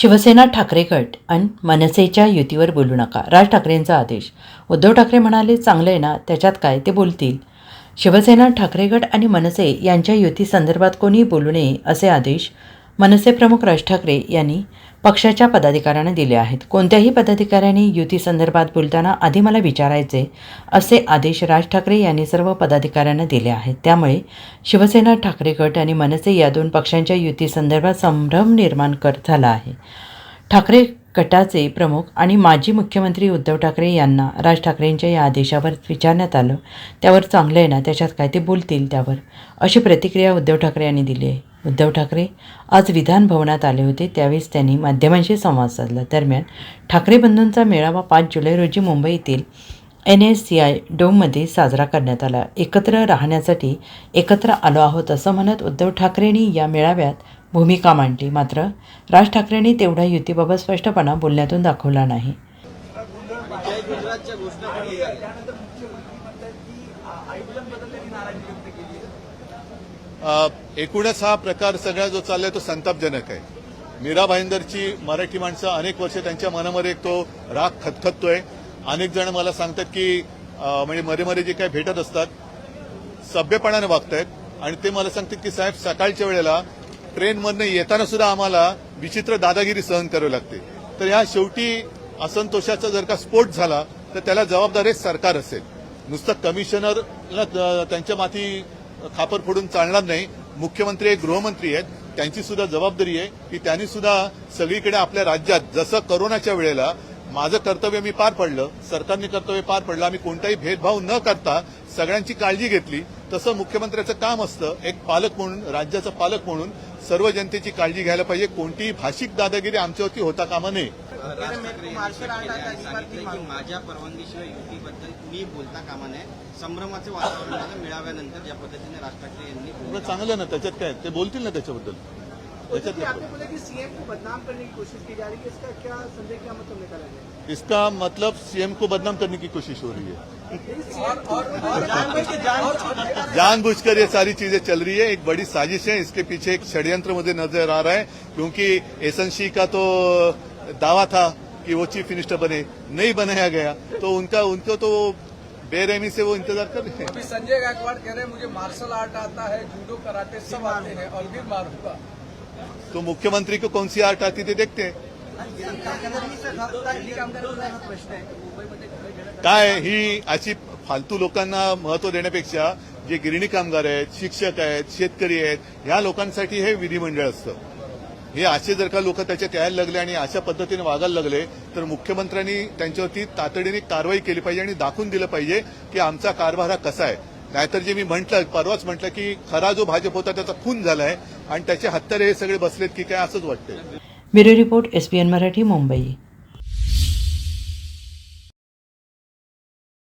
शिवसेना ठाकरे गट आणि मनसेच्या युतीवर बोलू नका. राज ठाकरेंचा आदेश. उद्धव ठाकरे म्हणाले चांगलं आहे ना त्याच्यात काय ते बोलतील. शिवसेना ठाकरे गट आणि मनसे यांच्या युतीसंदर्भात कोणी बोलू नये असे आदेश मनसे प्रमुख राज ठाकरे यांनी पक्षाच्या पदाधिकाऱ्यांना दिले आहेत. कोणत्याही पदाधिकाऱ्यांनी युतीसंदर्भात बोलताना आधी मला विचारायचे असे आदेश राज ठाकरे यांनी सर्व पदाधिकाऱ्यांना दिले आहेत. त्यामुळे शिवसेना ठाकरे गट आणि मनसे या दोन पक्षांच्या युतीसंदर्भात संभ्रम निर्माण कर झाला आहे. ठाकरे गटाचे प्रमुख आणि माजी मुख्यमंत्री उद्धव ठाकरे यांना राज ठाकरेंच्या या आदेशावर विचारण्यात आलं. त्यावर चांगलं आहे ना? त्याच्यात काय ते बोलतील त्यावर? अशी प्रतिक्रिया उद्धव ठाकरे यांनी दिली आहे. उद्धव ठाकरे आज विधान भवनात आले होते. त्यावेळेस त्यांनी माध्यमांशी संवाद साधला. दरम्यान ठाकरे बंधूंचा मेळावा पाच जुलै रोजी मुंबईतील एन एस सी आय डोममध्ये साजरा करण्यात आला. एकत्र राहण्यासाठी एकत्र आलो आहोत असं म्हणत उद्धव ठाकरेंनी या मेळाव्यात भूमिका मांडली. मात्र राज ठाकरेंनी तेवढा युतीबाबत स्पष्टपणा बोलण्यातून दाखवला नाही. एकूणच हा प्रकार सगळा जो चाललाय तो संतापजनक आहे. मीरा भाईंदरची मराठी माणसं अनेक वर्ष त्यांच्या मनामध्ये एक तो राग खतखततोय. अनेक जण मला सांगतात की म्हणजे मध्ये मध्ये जे काही भेटत असतात सभ्यपणाने वागतायत. आणि ते मला सांगतात की साहेब सकाळच्या वेळेला ट्रेनमधनं येताना सुद्धा आम्हाला विचित्र दादागिरी सहन करावी लागते. तर ह्या शेवटी असंतोषाचा जर का स्फोट झाला तर त्याला जबाबदार सरकार असेल. नुसतं कमिशनरला त्यांच्या माथी खापर फोडून चालणार नाही. मुख्यमंत्री हे गृहमंत्री आहेत. त्यांची सुद्धा जबाबदारी आहे की त्यांनी सुद्धा सगळीकडे आपल्या राज्यात जसं करोनाच्या वेळेला माझं कर्तव्य मी पार पडलं सरकारने कर्तव्य पार पडलं आम्ही कोणताही भेदभाव न करता सगळ्यांची काळजी घेतली. तसं मुख्यमंत्र्याचं काम असतं एक पालक म्हणून राज्याचा पालक म्हणून सर्व जनतेची काळजी घ्यायला पाहिजे. कोणतीही भाषिक दादागिरी आमच्यावरती होता कामा नये. राज ठाकरे यांनी सांगितलं की माझ्या परवानगीशिवाय युतीबद्दल मी बोलता कामा नये. संभ्रमाचे वातावरण झालं ज्या पद्धतीने राज ठाकरे यांनी चांगलं ना त्याच्यात काय? ते बोलतील ना त्याच्याबद्दल. त्याच्यात कि काय? आपने बोला कि सीएम को बदनाम करने की कोशिश की जा रही है इसका क्या संदेह क्या मतलब निकाला जाए इसका मतलब सीएम को बदनाम करने की कोशिश हो रही है। जानबूझकर ये सारी चीज़ें चल रही है। एक बड़ी साजिश है इसके पीछे एक षड्यंत्र मुझे नज़र आ रहा है क्योंकि एसएनसी का तो दावा था कि वो चीफ मिनिस्टर बने नहीं बनाया गया। तो उनका उनको तो बेरहमी से वो इंतजार कर रहे हैं। अभी संजय गायकवाड़ कह रहे हैं मुझे मार्शल आर्ट आता है जूडो कराटे सब आते हैं और भी मारूंगा। तो मुख्यमंत्री को कौन सी आर्ट आती थी देखते हैं। काय ही अशी फालतू लोकांना महत्त्व देण्यापेक्षा जे गिरणी कामगार आहेत शिक्षक आहेत शेतकरी आहेत ह्या लोकांसाठी हे विधिमंडळ असतं. हे असे जर का लोक त्याच्यात यायला लागले आणि अशा पद्धतीने वागायला लागले तर मुख्यमंत्र्यांनी त्यांच्यावरती तातडीने कारवाई केली पाहिजे आणि दाखवून दिलं पाहिजे की आमचा कारभार हा कसा आहे. नाहीतर जे मी म्हटलं परवाच म्हटलं की खरा जो भाजप होता त्याचा खून झालाय आणि त्याचे हत्यारे हे सगळे बसलेत की काय असंच वाटतंय. Bureau report S Marathi Mumbai.